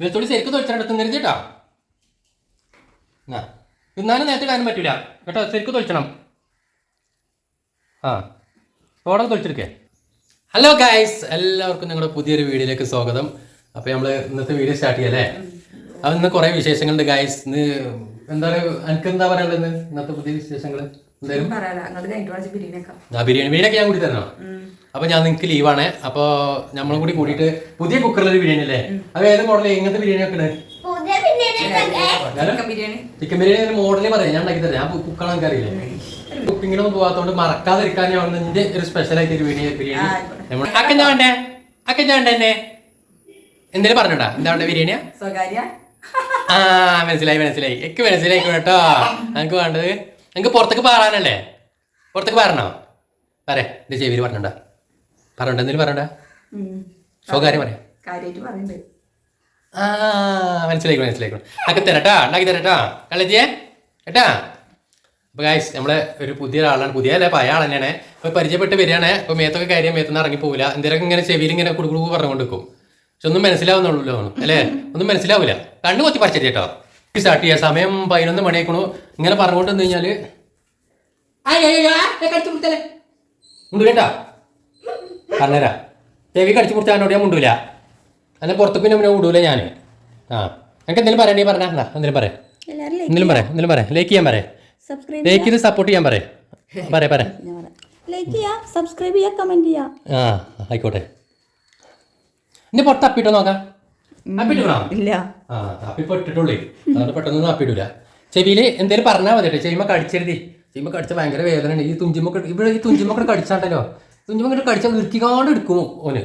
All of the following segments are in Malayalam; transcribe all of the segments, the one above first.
വെളുത്തുള്ളി ശരിക്കും തൊളിച്ചിട്ട് തിന്നരുത് കേട്ടോ എന്നാ തിന്നാനും നേരത്തെ ഇടാനും പറ്റൂല. കേട്ടോ ശരിക്കും തൊളിച്ചണം ആ ഓടൊക്കെ തൊളിച്ചെടുക്കേ ഹലോ ഗായ്സ് എല്ലാവർക്കും നിങ്ങളുടെ പുതിയൊരു വീഡിയോയിലേക്ക് സ്വാഗതം. അപ്പോൾ നമ്മൾ ഇന്നത്തെ വീഡിയോ സ്റ്റാർട്ട് ചെയ്യല്ലേ? അപ്പൊ ഇന്ന് കുറേ വിശേഷങ്ങളുണ്ട് ഗായ്സ് ഇന്ന് എന്താ പറയുക എനിക്ക് എന്താ പറയാനുള്ളത് ഇന്ന്? ഇന്നത്തെ പുതിയ വിശേഷങ്ങൾ എന്തായാലും? ബിരിയാണി ബിരിയാണിയൊക്കെ ഞാൻ കൂടി തരണോ? അപ്പോൾ ഞാൻ നിങ്ങൾക്ക് ലീവാണ് അപ്പോൾ നമ്മളും കൂടി കൂടിയിട്ട് പുതിയ കുക്കറിലൊരു ബിരിയാണി അല്ലേ? അത് ഏത് മോഡൽ എങ്ങനത്തെ ബിരിയാണി ഒക്കെ ചിക്കൻ ബിരിയാണി. മോഡലേ ബിരിയാണി. മോഡൽ പറയാം. ഞാൻ ഉണ്ടാക്കി തരാം. ഞാൻ കുക്കണം എനിക്ക് അറിയില്ലേ? കുക്കിങ്ങിനൊന്നും പോവാത്തോണ്ട് മറക്കാതിരിക്കാൻ എന്റെ ഒരു സ്പെഷ്യൽ ആയിട്ട് ഒരു ബിരിയാണി ബിരിയാണി നമ്മൾ അക്കഞ്ഞ വേണ്ടേ? ഞാൻ വേണ്ടേ എന്നെ? എന്തേലും പറഞ്ഞോട്ടാ എന്താ വേണ്ട ബിരിയാണിയാ? സ്വകാര്യ. ആ മനസ്സിലായി മനസ്സിലായി. എനിക്ക് മനസ്സിലായി കേട്ടോ. എനിക്ക് വേണ്ടത്? നിങ്ങൾക്ക് പുറത്തേക്ക് പാറാനല്ലേ? പുറത്തേക്ക് പാറണോ? പറേ എന്റെ ചെവിയിൽ പറഞ്ഞോണ്ടാ. പറഞ്ഞോണ്ട എന്തെങ്കിലും പറയണ്ട? സ്വകാര്യം പറയാം. ആ മനസ്സിലായിക്കോ മനസ്സിലായിക്കോ ആക്കി തരട്ടാ ഉണ്ടാക്കി തരട്ടാ. കള്ളച്ചിയെ കേട്ടാ? അപ്പോൾ ഗായ്സ് നമ്മളെ ഒരു പുതിയ ആളാണ് പുതിയ അല്ലേ പഴയ ആൾ തന്നെയാണ്. അപ്പോൾ പരിചയപ്പെട്ട് വരികയാണ്. അപ്പോൾ മേത്തൊക്കെ കാര്യം മേത്തുനിന്ന് ഇറങ്ങി പോകില്ല എന്തെങ്കിലും ഇങ്ങനെ ചെവിയിൽ ഇങ്ങനെ കുടുകുടു പറഞ്ഞുകൊണ്ട് നിൽക്കും പക്ഷെ ഒന്നും മനസ്സിലാവുന്നുള്ളൂ അല്ലേ? ഒന്നും മനസ്സിലാവില്ല കണ്ണു കൊത്തി പറിച്ചത് കേട്ടോ. സ്റ്റാർട്ട് ചെയ്യാം സമയം പതിനൊന്ന് മണിയാക്കണു ഇങ്ങനെ പറഞ്ഞുകൊണ്ട് നിന്ന് കഴിഞ്ഞാൽ കേട്ടാ. പറഞ്ഞുതരാ. ചെവി കടിച്ചു മുറിച്ചാൽ ഞാൻ മുണ്ടൂല. അല്ല പുറത്ത് പിന്നെ വിടൂല ഞാൻ. ആ എനിക്ക് എന്തെങ്കിലും പറയണ്ടേ പറഞ്ഞാ. എന്നാ എന്തെങ്കിലും പറയാം. എന്തെങ്കിലും പറയാം എന്തെങ്കിലും പറയാം. ലൈക്ക് ചെയ്യാൻ പറയാം. സബ്സ്ക്രൈബ് ലൈക്ക് ചെയ്ത് സപ്പോർട്ട് ചെയ്യാൻ പറയാം. പറയാം പറയാം. ലൈക്ക് ചെയ്യാം സബ്സ്ക്രൈബ് ചെയ്യാം കമന്റ് ചെയ്യാം. ആ ആയിക്കോട്ടെ. എന്റെ പുറത്ത് അപ്പിട്ടോ നോക്കാം. അപ്പിട്ടോ ഇല്ല. ആ അപ്പിപ്പോ ഇട്ടിട്ടുള്ളേ. അതുകൊണ്ട് പെട്ടെന്നൊന്നും അപ്പിടൂല. ചെവിയിൽ എന്തേലും പറഞ്ഞാൽ മതി കേട്ടോ ചെവിമ കടിച്ചരുതി ചെവിമ കടിച്ച ഭയങ്കര വേദന ഉണ്ട് ഈ തുഞ്ചിമൊക്കെ ഇവിടെ ഈ തുഞ്ചിമൊക്കെ കടിച്ചാണ്ടല്ലോ. തുഞ്ചിമൊക്കെ കടിച്ചാൽ നിർത്തിക്കാണ്ട് എടുക്കും ഓന്?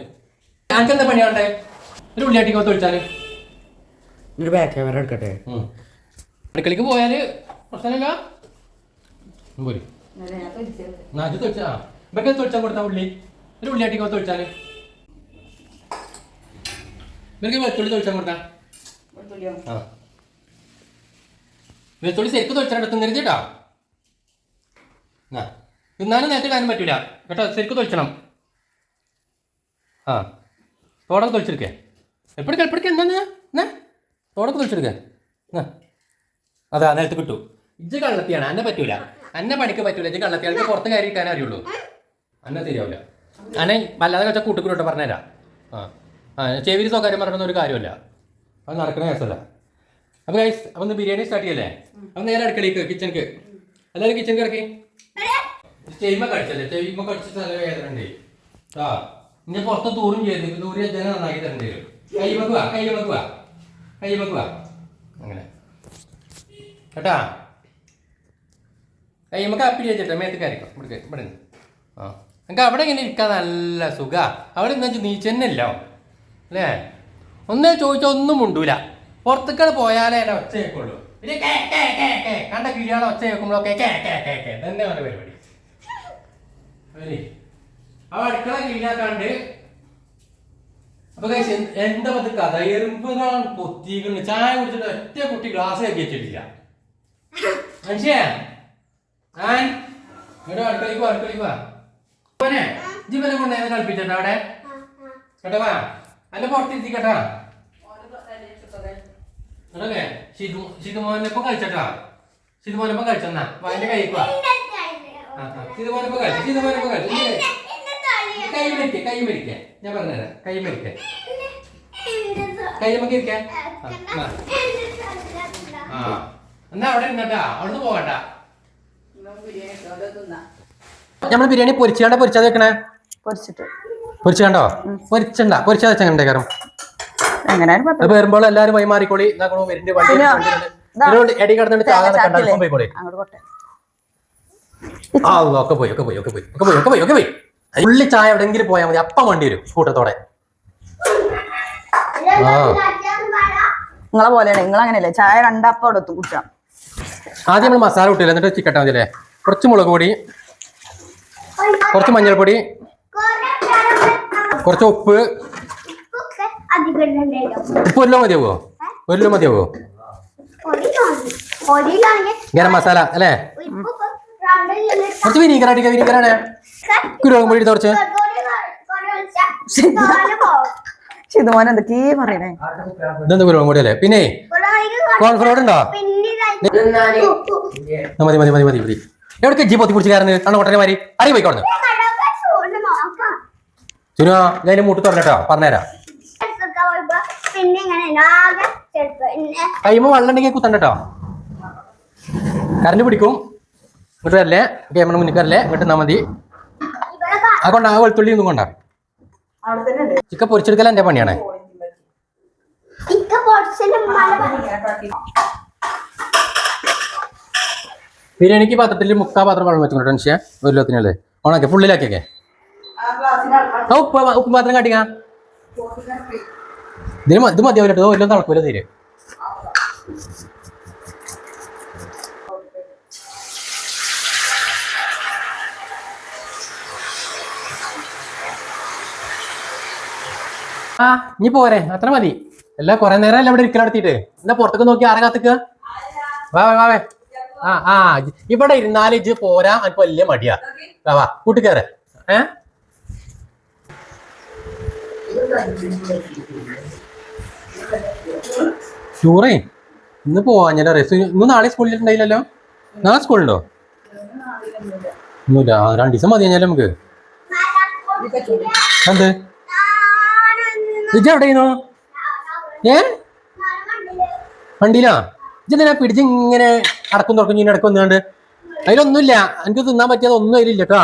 ഞങ്ങൾക്ക് എന്താ പണിയാണ്ടേ ഒരു ഉള്ളിയാട്ടിക്കോ തൊഴിച്ചാൽ ഒരു ബാക്ക് ക്യാമറ എടുക്കട്ടെ. അടുക്കളയ്ക്ക് പോയാൽ പ്രശ്നമില്ല. പോര്. അത് തൊഴിച്ചാ ഇവർക്ക് തൊഴിച്ചാൽ കൊടുത്താ ഉള്ളി ഒരു ഉള്ളിയാട്ടിക്കോ തൊഴിച്ചാൽ ഇവർക്ക് വെളുത്തുള്ളി തൊഴിച്ചാൽ കൊടുത്താ? ആ. വെളുത്തുള്ളി ശരിക്കും തൊഴിച്ചാൽ തിന്നരുത് കേട്ടോ ആ തിന്നാനും നേരത്തെ കാര്യം പറ്റൂല. കേട്ടോ ശരിക്കും തൊഴിച്ചണം ആ തോടൊക്കെ തൊഴിച്ചെടുക്കേ എപ്പോഴേക്ക് എപ്പോഴേക്ക് എന്താണ് എന്നാ തോടൊക്കെ തൊഴിച്ചെടുക്കേ എന്നാ അതാ നേരത്തെ കിട്ടു. ഇജ്ജ് കള്ളത്തിയാണ് അന്നെ പറ്റൂല. അന്നെ പണിക്ക് പറ്റൂല. ഇജ്ജ് കള്ളത്തിയാണ്. പുറത്ത് കയറി ഇരിക്കാനേ അറിയുള്ളൂ. അന്നെ ശരിയാവില്ല അന്നെ വല്ലാതെ കളിച്ച കൂട്ടുകൂട്ടോട്ട് പറഞ്ഞുതരാം ആ ആ ചെവിരി സ്വകാര്യം പറഞ്ഞൊന്നും ഒരു കാര്യമല്ല അത് നടക്കണ കേസല്ല. അപ്പോൾ ഗൈസ് അപ്പൊ ബിരിയാണി സ്റ്റാർട്ട് ചെയ്യല്ലേ? അപ്പൊ നേരെ അടുക്കളയ്ക്ക് കിച്ചണിക്ക് എല്ലാവരും കിച്ചണിക്ക് ഇറക്കി ചെവിമ കടിച്ചല്ലേ? ചെവിമ കടിച്ചിട്ട് നല്ല വേദന ഉണ്ട്. ആ ഇനി പുറത്ത് തൂറും ചെയ്ത് ദൂരെ ജന നന്നാക്കി തരേണ്ടി വരും. കൈ വെക്കുക കൈ വെക്കുക കൈ വെക്കുക. അങ്ങനെ. കേട്ടാ? കൈ നമുക്ക് അപ്പി വെച്ചിട്ട് മേത്ത് കയറിക്കോ. ഇവിടെ ഇവിടെ ആ. നിങ്ങൾക്ക് അവിടെ ഇങ്ങനെ ഇരിക്കാൻ നല്ല സുഖ. അവിടെ എന്താ വെച്ചാൽ നീച്ചന്നല്ലോ അല്ലേ? ഒന്നേ ചോദിച്ചാൽ ഒന്നും മുണ്ടൂല. പുറത്തേക്കാണ് പോയാലേ ഒച്ച കേൾക്കുള്ളൂ കണ്ട കിഴിയാളെ ഒച്ച കേൾക്കുമ്പോഴൊക്കെ തന്നെ അവരുടെ പരിപാടി. ആ അടുക്കള ക്ലീനാക്കാണ്ട് അപ്പൊ guys, എന്ത്- പത്ത് കഥ? എറുമ്പുകളാണ് പൊത്തിക്കുന്നു ചായ കുടിച്ചിട്ട് ഒറ്റ കുട്ടി ഗ്ലാസ് ആക്കി വെച്ചിട്ടില്ല. മനുഷ്യ ആൻ ഇവിടെ അടുക്കളയ്ക്ക് വാ അടുക്കളയ്ക്ക് വാ. മോനെ ജീവനെ കൊണ്ട് ഏതാ കളിപ്പിച്ചിട്ട് അവിടെ. കേട്ടോ വാ. അല്ല പുറത്തിരുത്തി കേട്ടാ ഷിതുമോനൊപ്പം കളിച്ചട്ടാ. ഷിതുമോനൊപ്പം കളിച്ചെന്നാ. വാ എന്റെ കൈക്ക് വാ. ഷിതുമോനൊപ്പം കളിച്ചു ഷിതുമോനൊപ്പം കളിച്ചു കൈ മരിക്കേ കൈ മരിക്കേ ഞാൻ പറഞ്ഞുതരാം കൈ മരിക്കേ കൈ നമുക്ക് ഇരിക്കേ. ആ, എന്നാ അവിടെ ഇരുന്നട്ടാ അവിടുന്ന് പോകണ്ട. നമ്മൾ ബിരിയാണി പൊരിച്ചാണ്ട പൊരിച്ചാ വെക്കണേ? പൊരിച്ചിട്ട്. പൊരിച്ചാണ്ടോ പൊരിച്ചണ്ട പൊരിച്ചാ വെച്ചാൽ വരുമ്പോൾ എല്ലാരും വൈമാറിക്കോളി ഇതാക്കണോ വരുന്നുണ്ട് വണ്ടി കിടന്നിട്ട് പോയിക്കോളി. അങ്ങോട്ട് ആ ഒക്കെ പോയി ഒക്കെ പോയി ഒക്കെ പോയി ഒക്കെ പോയി ഒക്കെ പോയി ഒക്കെ പോയി. ഉള്ളി ചായ എവിടെങ്കിലും പോയാൽ മതി അപ്പം വണ്ടി വരും കൂട്ടത്തോടെ ആ. നിങ്ങളെ പോലെയാണ് നിങ്ങൾ അങ്ങനെയല്ലേ ചായ രണ്ടപ്പം അവിടെ എത്തും കുടിച്ചാം. ആദ്യം നമ്മൾ മസാല കൂട്ടില്ല എന്നിട്ട് ചിക്കട്ടാ മതി അല്ലേ കുറച്ച് മുളക് പൊടി കുറച്ച് മഞ്ഞൾപ്പൊടി കുറച്ച് ഉപ്പ്. ഉപ്പ് എല്ലാം മതിയാവോ? എല്ലാം മതിയാവോ? ഗരം മസാല അല്ലേ? കുറച്ച് എന്തൊക്കെയാ പറയണേ? ഇതെന്താ അല്ലേ പിന്നെ കോൺഫ്ലോർ ഉണ്ടോ? മതി മതി മതി മതി മതി. എവിടേക്ക് ജി പൊത്തി പിടിച്ച് കയറുന്നത് അണ്ണ കൊട്ടനെ അറിയ പോയിക്കോടുന്നു സുനു ഞാൻ മൂട്ട് തുറന്നിട്ടോ? പറഞ്ഞുതരാം. കൈമ വെള്ളം ഉണ്ടെങ്കിൽ കുത്തണ്ടോ കറണ്ട് പിടിക്കും. ഇങ്ങോട്ട് വരല്ലേ ക്യാമറ മുന്നിൽ വരല്ലേ ഇങ്ങോട്ട് നിന്നാ മതി. ഇവിടെ ആ കൊണ്ടാ ആ വെളുത്തുള്ളി ഒന്നും കൊണ്ടാ. ചിക്കൻ പൊരിച്ചെടുക്കല എന്റെ പണിയാണ്. ബിരിയാണിക്ക് പാത്രത്തിൽ മുക്കാ പാത്രം വെള്ളം വെച്ചു മനുഷ്യ ഒരു ലോത്തിനല്ലേ ഓണാക്കെ ഫുള്ളിലാക്കിയൊക്കെ. ഉപ്പ് ഉപ്പ് പാത്രം കാട്ടിക്കാ. ഇത് മതിയാവില്ല കേട്ടോ എല്ലാം തളക്കൂല തീരെ. ആ ഇനി പോരെ. അത്ര മതി. എല്ലാ കുറെ നേരം ഇവിടെ എടുത്തിട്ട് എന്നാ പുറത്തേക്ക് നോക്കി ആരെ കാത്തിക്കുക വാ വാ, വാ ആ ആ ഇവിടെ ഇരുന്നാൽ ഇജ് പോരാ. എനിക്ക് വലിയ മടിയാ. വാ വാ കൂട്ടിക്കേറെ ഏ? ടൂറേ ഇന്ന് പോവാഞ്ഞല്ലോ റെസ് ഇന്ന് നാളെ സ്കൂളിൽ ഉണ്ടായില്ലല്ലോ നാളെ സ്കൂളുണ്ടോ ഒന്നുമില്ല. രണ്ട് ദിവസം മതി കഴിഞ്ഞാലും നമുക്ക്. എന്ത്? ഇജ്ജ് എവിടെയായിരുന്നു ഏ? വണ്ടിയിലാ? ഇജ്ജെന്തിനാ പിടിച്ച് ഇങ്ങനെ അടക്കും തുറക്കും ഇങ്ങനെ അടക്കം വന്നുകൊണ്ട് അതിലൊന്നുമില്ല. എനിക്ക് തിന്നാൻ പറ്റിയത് ഒന്നും അതിലില്ല കേട്ടോ.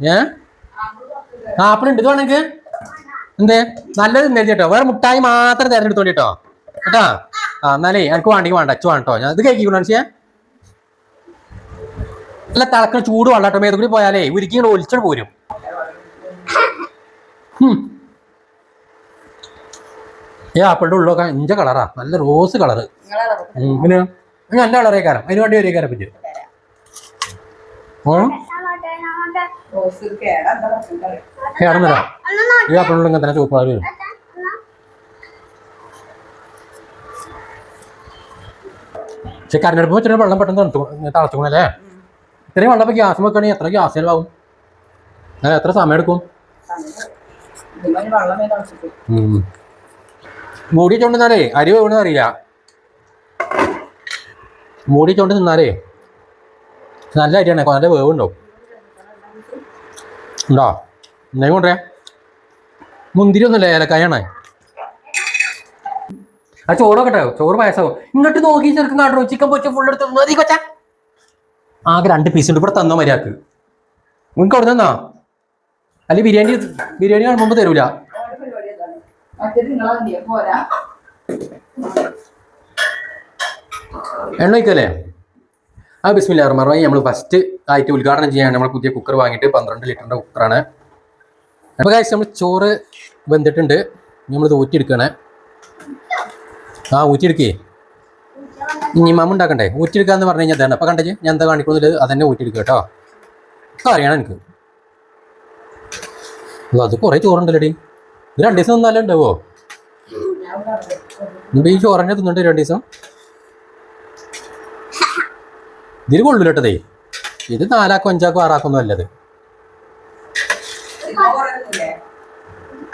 ഏ? ആപ്പിൾ ഉണ്ട്. ഇത് വേണമെങ്കിൽ എന്തേ? നല്ലത് തിന്നരുത് കേട്ടോ. വേറെ മുട്ടായി മാത്രം തിരഞ്ഞെടുത്തോളി കേട്ടോ. കേട്ടാ? ആ എന്നാലേ എനിക്ക് വേണ്ടെങ്കിൽ വേണ്ട. അച്ചു വേണ്ടോ ഞാൻ ഇത് കഴിക്കണം ചെയ്യാൻ നല്ല തിളക്കണ ചൂട് വെള്ളം കേട്ടോ. മേതുകൂടി പോയാലേ ഉരുക്കി ഇങ്ങനെ ഒലിച്ചോട് പോരും. ഈ ആപ്പിളിന്റെ ഉള്ളൊക്കെ ഇഞ്ച കളറാ. നല്ല റോസ് കളറ്. പിന്നെ നല്ല കളറേ കാരം അതിന് വേണ്ടി ഒരേ കാരം പറ്റും. ഈ ഇങ്ങനെ തന്നെ വരും. പക്ഷെ കരഞ്ഞെടുപ്പ് വെച്ചിട്ട് വെള്ളം പെട്ടെന്ന് തണുത്തു തളച്ചുകൊണ്ടല്ലേ ഇത്രയും വെള്ളം ഇപ്പൊ ഗ്യാസ് വെക്കണേ എത്ര ഗ്യാസ് ചെലവാകും? എത്ര സമയം എടുക്കും ഇതിന് വെള്ളം വേണ്ട ആവശ്യത്തിൽ ഉം. മൂടി ചോണ്ട് നിന്നാലേ അരി വേണമെന്ന് അറിയില്ല മൂടി ചോണ്ട് നിന്നാലേ നല്ല അരിയാണ് നല്ല വേവുണ്ടോ ഉണ്ടോ? എന്നെ കൊണ്ടേ മുന്തിരി ഒന്നുമില്ല ഏലക്കായാണ്? ആ ചോറ് കേട്ടോ ചോറ് പായസമോ ഇങ്ങോട്ട് നോക്കി ചെറുക്കും കാട്ടോ ചിക്കൻ പൊച്ച ഫുൾ എടുത്ത് മതി കൊച്ച? ആകെ രണ്ട് പീസ് ഉണ്ട് ഇവിടെ തന്നോ മര്യാദയ്ക്ക്. നിങ്ങൾക്ക് അവിടെ നിന്നാ? അല്ലെ ബിരിയാണി ബിരിയാണി കാണുമ്പോൾ തരൂല. മറ്റേത് പോരാ. എണ്ണ വയ്ക്കല്ലേ ആ ബിസ്മില്ല റഹ്മാൻ നമ്മൾ ഫസ്റ്റ് ആയിട്ട് ഉദ്ഘാടനം ചെയ്യാൻ നമ്മൾ പുതിയ കുക്കർ വാങ്ങിയിട്ട് പന്ത്രണ്ട് ലിറ്ററിന്റെ കുക്കറാണ് അപ്പോൾ കാഴ്ച നമ്മൾ ചോറ് വെന്തിട്ടുണ്ട്. നമ്മൾ ഇത് ഊറ്റിയെടുക്കണേ. ആ ഊറ്റിയെടുക്കേ. ഇനി മമ്മ ഉണ്ടാക്കണ്ടേ? ഊറ്റിയെടുക്കാന്ന് പറഞ്ഞു കഴിഞ്ഞാൽ അതാണ് അപ്പോൾ കണ്ടേ ഞാൻ എന്താ കാണിക്കുന്നത്? അതന്നെ ഊറ്റിയെടുക്കുക കേട്ടോ. അറിയണം എനിക്ക്. അത് കുറേ ചോറുണ്ടല്ലോടി. ഇത് രണ്ട് ദിവസം നിന്നാലും ഉണ്ടാവോ ഇപ്പം ഈ ചോറന്നെ തിന്നിട്ട് രണ്ട് ദിവസം. ഇതിന് കൊള്ളൂല കേട്ടതേ ഇത് നാലാക്കോ അഞ്ചാക്കോ ആറാക്കോ ഒന്നും അല്ലത്.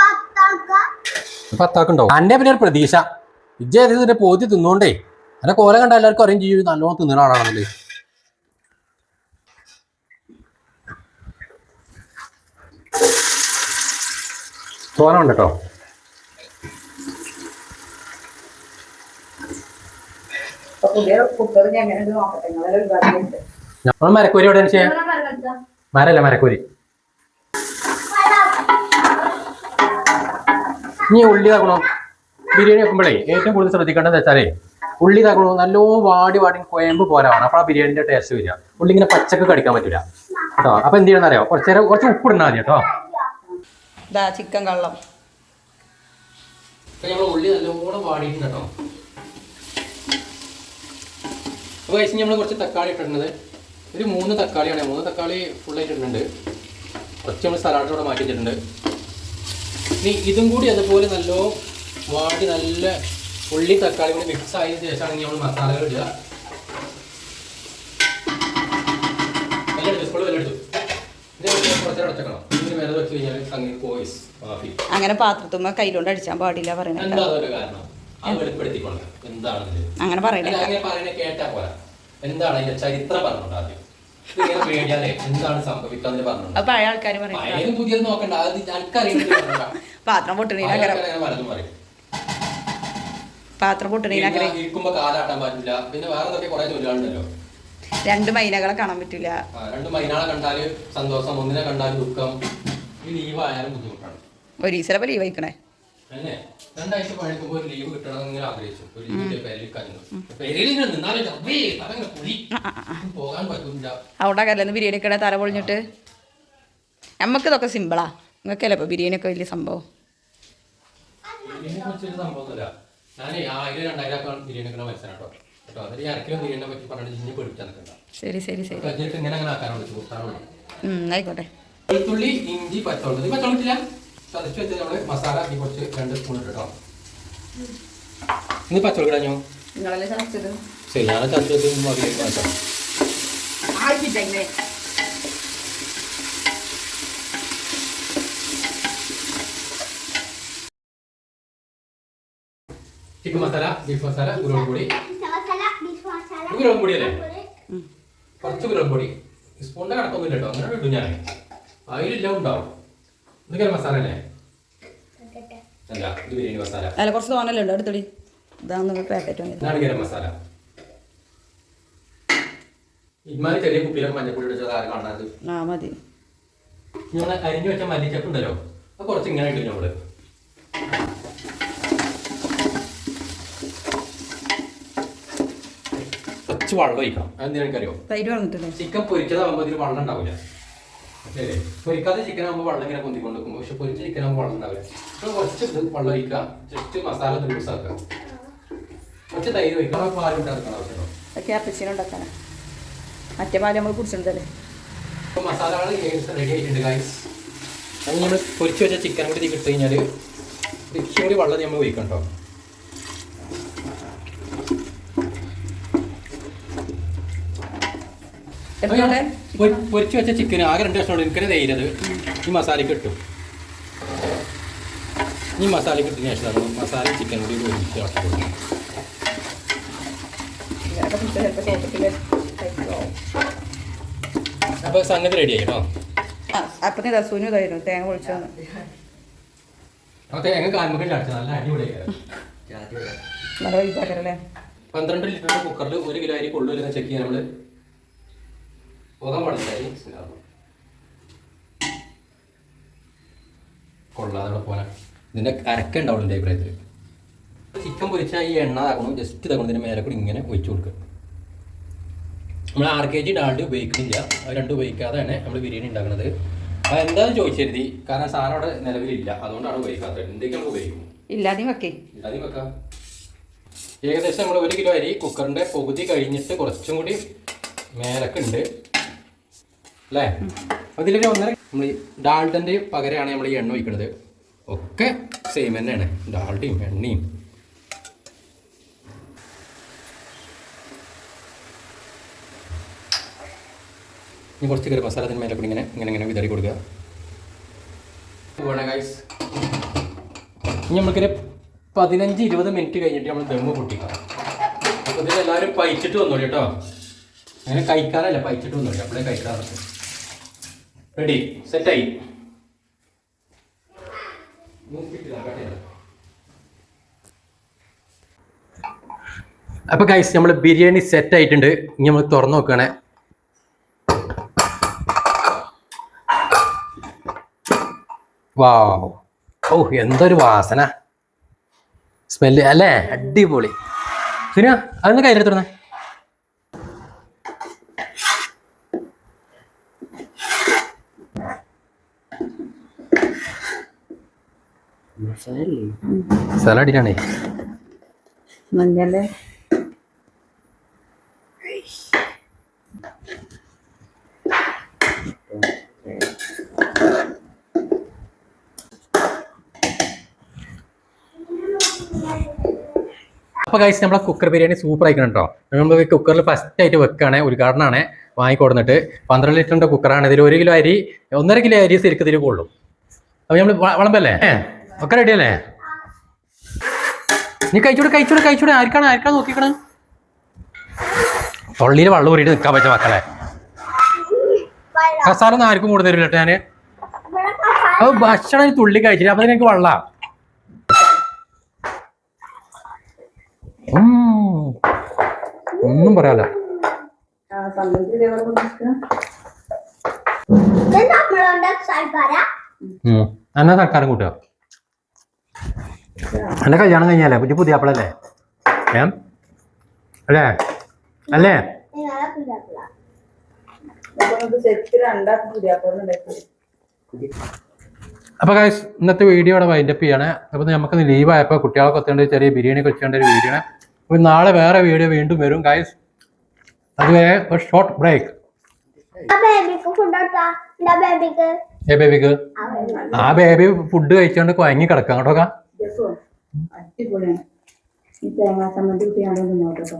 പത്താക്കുണ്ടാവും പത്താക്കുണ്ടോ അന്നെ പിന്നെ ഒരു പ്രതീക്ഷ. ഇജ്ജ് ഇതിന്റെ പോത്തി തിന്നോണ്ടേ. അല്ല കോല കണ്ട എല്ലാവർക്കും അറിയും ചെയ്യും. നല്ലോണം തിന്നുന്ന ആളാണെന്നല്ലേ തോന ഉണ്ട് കേട്ടോ അപ്പൊ പുതിയ കുക്കർ ഞാൻ എങ്ങനെ ഉണ്ട് നോക്കട്ടെ നിങ്ങളെ കേട്ടോ നമ്മൾ മരക്കൂരി എവിടെ ചെയ്യാം മരല്ല മരക്കൂരി? നീ ഉള്ളി താക്കണോ ബിരിയാണി വെക്കുമ്പോഴേ ഏറ്റവും കൂടുതൽ ശ്രദ്ധിക്കേണ്ടത് വെച്ചാലേ ഉള്ളി താക്കണോ നല്ലോ വാടി വാടി കോയമ്പ് പോരാവണം. അപ്പോൾ ആ ബിരിയാണിന്റെ ടേസ്റ്റ് വരിക. ഉള്ളി ഇങ്ങനെ പച്ചക്ക് കടിക്കാൻ പറ്റില്ല കേട്ടോ? അപ്പൊ എന്ത് ചെയ്യണമെന്നറിയോ? കുറച്ച് നേരം കുറച്ച് ഉപ്പ് ഇടണം മതി കേട്ടോ. ഇതാ ചിക്കൻ കള്ളം. ഉള്ളി നല്ലോണം കഴിച്ച് നമ്മൾ കുറച്ച് തക്കാളി ഇട്ടിട്ടുണ്ട് ഒരു മൂന്ന് തക്കാളിയാണ്. മൂന്ന് തക്കാളി ഫുള്ളായിട്ട് ഇട്ടിട്ടുണ്ട്. കുറച്ച് നമ്മൾ സലാഡിലൂടെ മാറ്റി വെച്ചിട്ടുണ്ട്. ഇനി ഇതും കൂടി അതുപോലെ നല്ലോ വാടി നല്ല ഉള്ളി തക്കാളി കൂടി മിക്സ് ആയതിനു ശേഷമാണ് നമ്മൾ മസാലകൾ ഇടുക. വെള്ളം എടുത്തു വെള്ളം എടുത്തു. ഇത് കുറച്ച് അടച്ചേക്കണം. വെച്ച് കഴിഞ്ഞാൽ മാഫി. അങ്ങനെ പാത്രത്തുമ്മ കയ്യിലോണ്ട് അടിച്ചാൻ പാടില്ല പറയണ എന്താ അതൊരു കാരണം? അത് വെളിപ്പെടുത്തിക്കൊണ്ട് എന്താണ് അങ്ങനെ പറയണേ അങ്ങനെ കേട്ടാ പോരാ. എന്താണ് അതിന്റെ ചരിത്രം പറഞ്ഞോണ്ട് ആദ്യം? ഇതിങ്ങനെ പേടിയാലേ എന്താണ് സംഭവിക്കാന്ന് പറഞ്ഞു പഴയ ആൾക്കാർ പുതിയതും നോക്കണ്ട. അത് എനിക്കറിയില്ല പാത്രം പൊട്ടണീനകരം പാത്രം പൊട്ടണീനകരം ഇരിക്കുമ്പോ കാലാട്ടാൻ പറ്റില്ല പിന്നെ വേറെ കുറെ തൊഴിലാളുണ്ടല്ലോ രണ്ട് മൈനകളെ കാണാൻ പറ്റില്ല രണ്ട് മൈനകളെ കണ്ടാൽ സന്തോഷം ഒന്നിനെ കണ്ടാൽ ദുഃഖം. ഈ ലീവ് ആയാലും ബുദ്ധിമുട്ടാണ്. ഒരു ഈശ്വരപ്പ ലീവ് രണ്ടാഴ്ച പഴക്കുമ്പോൾ ഒരു ലീവ് കിട്ടണം എന്ന് ഇങ്ങനെ ആഗ്രഹിച്ചു. ഒരു ലീവിന്റെ പേരിൽ കഞ്ഞു പേരിൽ ഇങ്ങനെ നിന്നാലും ചവ്വേ, തലങ്ങനെ പുളി. പോകാൻ പറ്റില്ല അവിടെ കല്ലെന്ന് ബിരിയാണി ഒക്കെ തല പൊളിഞ്ഞിട്ട്. നമുക്ക് ഇതൊക്കെ സിമ്പിളാ നിങ്ങൾക്കല്ലേ ഇപ്പൊ ബിരിയാണി ഒക്കെ വലിയ സംഭവം? ബിരിയാണിയെ കുറിച്ചൊരു സംഭവമൊന്നുമില്ല ഞാൻ ആയിരം രണ്ടായിരം ബിരിയാണി ഒക്കെ മത്സരം കേട്ടോ. ശരി ശരി ശരി. ആയിക്കോട്ടെ. വെളുത്തുള്ളി ഇഞ്ചി പച്ചമുളക്. പച്ചമുളകില്ല ചതച്ച് വെച്ച് നമ്മൾ മസാല ആക്കി കുറച്ച് രണ്ട് സ്പൂൺ ഇട്ടോ ഇനി പച്ചമുളക് ഇടാഞ്ഞോ ചതച്ചത്? ശരി ഞാൻ ചതച്ച് വെച്ച് മതി. ചിക്കൻ മസാല ബീഫ് മസാല കുരുമുളക് പൊടി ബീഫ് ഗ്രാം പൊടി. അല്ലേ കുറച്ച് ഗ്രാം പൊടി. സ്പൂണിന്റെ കണക്കൊന്നുമില്ല കേട്ടോ അങ്ങനെ ഇട്ടു ഞാൻ അതിലെല്ലാം ഉണ്ടാവും. ഇത് ഗരം മസാല അല്ലേ? അല്ല ഇത് ബിരിയാണി മസാല. അല്ല കുറച്ച് തോന്നലുണ്ട്. അടുത്തടി ഇതാന്ന് പാക്കറ്റ് ഇതാണ് ഗരം മസാല. ഇമാതിരി ചെറിയ കുപ്പിയിലൊക്കെ മഞ്ഞപ്പൊടി ഇടിച്ചത് ആരും കാണാത് ആ മതി. ഞങ്ങൾ അരിഞ്ഞു വെച്ച മല്ലിച്ചപ്പ് ഉണ്ടല്ലോ. അത് കുറച്ച് ഇങ്ങനെ ഇട്ടു നമ്മൾ കുറച്ച് വെള്ളം ഒഴിക്കണം എനിക്കറിയോ? തൈര് വന്നിട്ടില്ലേ? ചിക്കൻ പൊരിച്ചതാകുമ്പോൾ ഇതിൽ വെള്ളം ഉണ്ടാവില്ല ശരി പൊരിക്കാത്ത ചിക്കൻ ആകുമ്പോൾ വെള്ളം ഇങ്ങനെ പൊന്തിക്കൊണ്ട് വെക്കും പക്ഷെ പൊരിച്ച ചിക്കൻ ആകുമ്പോൾ വെള്ളം ഉണ്ടാവില്ല. അപ്പോൾ കുറച്ച് ഇത് വെള്ളം ഒഴിക്കുക. ജസ്റ്റ് മസാല ആക്കുക. കുറച്ച് തൈര് ഒഴിക്കുക. പാൽ ഉണ്ടാക്കണം ആവശ്യമുണ്ടോ ക്യാപ്പച്ചീന ഉണ്ടാക്കാനാ. മറ്റേ പാൽ നമ്മൾ കുടിച്ചിട്ടുണ്ടല്ലേ? അപ്പോൾ മസാലകൾ റെഡി ആയിട്ടുണ്ട് ഗൈസ് അത് നമ്മൾ പൊരിച്ച് വെച്ച ചിക്കൻ കൂടി കിട്ടുകഴിഞ്ഞാൽ കഴിഞ്ഞാൽ ഇച്ചിരി കൂടി വെള്ളം നമ്മൾ ഒഴിക്കണം കേട്ടോ എടുത്തോട്ടെ പൊരി- പൊരിച്ച് വെച്ച ചിക്കൻ ആകെ രണ്ട് കഷ്ണം എനിക്കത് തേരത് ഈ മസാലയ്ക്ക് കിട്ടും. ഈ മസാലയ്ക്ക് ഇട്ടതിന് ശേഷം മസാല ചിക്കൻ കൂടി ഒരുമിച്ച് ഇളക്കി കൊടുക്കണം? അപ്പോൾ സംഗതി റെഡി ആയിട്ടോ? അപ്പൊ രസൂനും ഇതായിരുന്നു തേങ്ങ പൊളിച്ചു അപ്പോൾ തേങ്ങ കാൽമുഖം അടിച്ചത്. നല്ല അടിപൊളിയായിരുന്നു പന്ത്രണ്ട് ലിറ്ററിന്റെ കുക്കറിൽ ഒരു കിലോ അരി കൊള്ളുവരുന്ന ചെക്ക് ചെയ്യാൻ നമ്മൾ പോകാൻ പാടില്ല അരി കൊള്ളാതെ പോലെ ഇതിന്റെ അരക്ക ഉണ്ടാവുള്ളൂ എന്റെ അഭിപ്രായത്തിൽ ചിക്കൻ പൊരിച്ച ഈ എണ്ണ ആക്കണം ജസ്റ്റ് ഇതാക്കണം. ഇതിന്റെ മേലെ കൂടി ഇങ്ങനെ ഒഴിച്ചു കൊടുക്കുക. നമ്മൾ ആറ് കെ ജി ഡാൾഡ് ഉപയോഗിക്കുന്നില്ല. അത് രണ്ടും ഉപയോഗിക്കാതെയാണ് നമ്മൾ ബിരിയാണി ഉണ്ടാക്കുന്നത്. അത് എന്താണെന്ന് ചോദിച്ചരുതി? കാരണം സാധനം അവിടെ നിലവിലില്ല. അതുകൊണ്ടാണ് ഉപയോഗിക്കാത്തത്. എന്തൊക്കെയാണ് ഉപയോഗിക്കും ഇല്ലാതെയും വെക്കേ. ആദ്യം വെക്കാം. ഏകദേശം നമ്മൾ ഒരു കിലോ അരി കുക്കറിന്റെ പകുതി കഴിഞ്ഞിട്ട് കുറച്ചും കൂടി ഉണ്ട്. അല്ലേ? അതിലൊരു ഒന്നര നമ്മൾ ഡാൾഡന്റെ പകരമാണ് നമ്മൾ ഈ എണ്ണ ഒഴിക്കുന്നത് ഒക്കെ സെയിം തന്നെയാണ്. ഡാൾഡയും എണ്ണയും. ഇനി കുറച്ച് കറി മസാല അതിന് മേലെ കൂടി ഇങ്ങനെ ഇങ്ങനെ ഇങ്ങനെ വിതറി കൊടുക്കുക. ഇനി നമുക്കൊരു പതിനഞ്ച് ഇരുപത് മിനിറ്റ് കഴിഞ്ഞിട്ട് നമ്മൾ ദമ്മ് പൊട്ടിക്കാം അപ്പോൾ ഇതിലെല്ലാവരും പൈച്ചിട്ട് വന്നോളൂ കേട്ടോ. അങ്ങനെ കഴിക്കാനല്ല പൈച്ചിട്ട് വന്നോളൂ. അപ്പോഴേ കഴിക്കാറുണ്ട് റെഡി സെറ്റായി അപ്പോൾ ഗൈസ് നമ്മൾ ബിരിയാണി സെറ്റ് ആയിട്ടുണ്ട്. ഇനി നമ്മൾ തുറന്നു നോക്കുകയാണെ ഓ എന്തൊരു വാസന. സ്മെല്ല് അല്ലേ? അടിപൊളി. സിനിമ അതൊന്ന് കയ്യിലെടുത്തിരുന്നേ സ്ഥലം മഞ്ഞല്ലേ അപ്പോൾ കഴിച്ച് നമ്മളെ കുക്കർ ബിരിയാണി സൂപ്പർ ആയിക്കണം കേട്ടോ നമ്മൾ കുക്കറിൽ ഫസ്റ്റ് ആയിട്ട് വെക്കുകയാണ് ഉദ്ഘാടനമാണ് വാങ്ങിക്കൊടുന്നിട്ട്. പന്ത്രണ്ട് ലിറ്ററിന്റെ കുക്കറാണ് ഇതിൽ ഒരു കിലോ അരി ഒന്നര കിലോ അരി ശരിക്കും ഇതിൽ കൊള്ളും. അപ്പോൾ നമ്മൾ വിളമ്പല്ലേ? ഒക്കെ റെഡി അല്ലേ? നീ കഴിച്ചൂടെ കഴിച്ചൂടെ കഴിച്ചൂടെ. ആർക്കാണ് ആർക്കാണ് നോക്കിക്കണേ? തൊള്ളിയിൽ വെള്ളം കൂടിയിട്ട് നിൽക്കാൻ പറ്റും മക്കളെ. കസാല ഒന്നും ആർക്കും കൂടുതൽ തരില്ല ഞാൻ. ഞാൻ അത് ഭക്ഷണം തുള്ളി കഴിച്ചില്ല അപ്പൊ എനിക്ക് വള്ള. ഒന്നും പറയാല എന്നാ സർക്കാരും കൂട്ടുക. എന്റെ കല്യാണം കഴിഞ്ഞാലേ പുതിയ പുതിയ അപ്പളല്ലേ ഏ? അല്ലേ? അല്ലേ? നിങ്ങളെ പിതാക്കള അപ്പൊ guys, ഇന്നത്തെ വീഡിയോ ഇവിടെ വൈൻഡപ്പ് ചെയ്യണേ. അപ്പൊ നമുക്ക് ലീവ് ആയപ്പോ കുട്ടികളൊക്കെ എത്തേണ്ട ചെറിയ ബിരിയാണി വെച്ചേണ്ട ഒരു വീഡിയോ ആണ്. അപ്പൊ നാളെ വേറെ വീഡിയോ വീണ്ടും വരും ഗൈസ് അതുവരെ ഒരു ഷോർട്ട് ബ്രേക്ക് ഏ ബേബിക്ക് ആ ബേബി ഫുഡ് കഴിച്ചോണ്ട് കുഴങ്ങി കിടക്കാം. കേട്ടോ അടിപൊളിയാണ്. ഈ തേങ്ങാ ചമ്മന്തി കുട്ടിയാണോ നോട്ടോ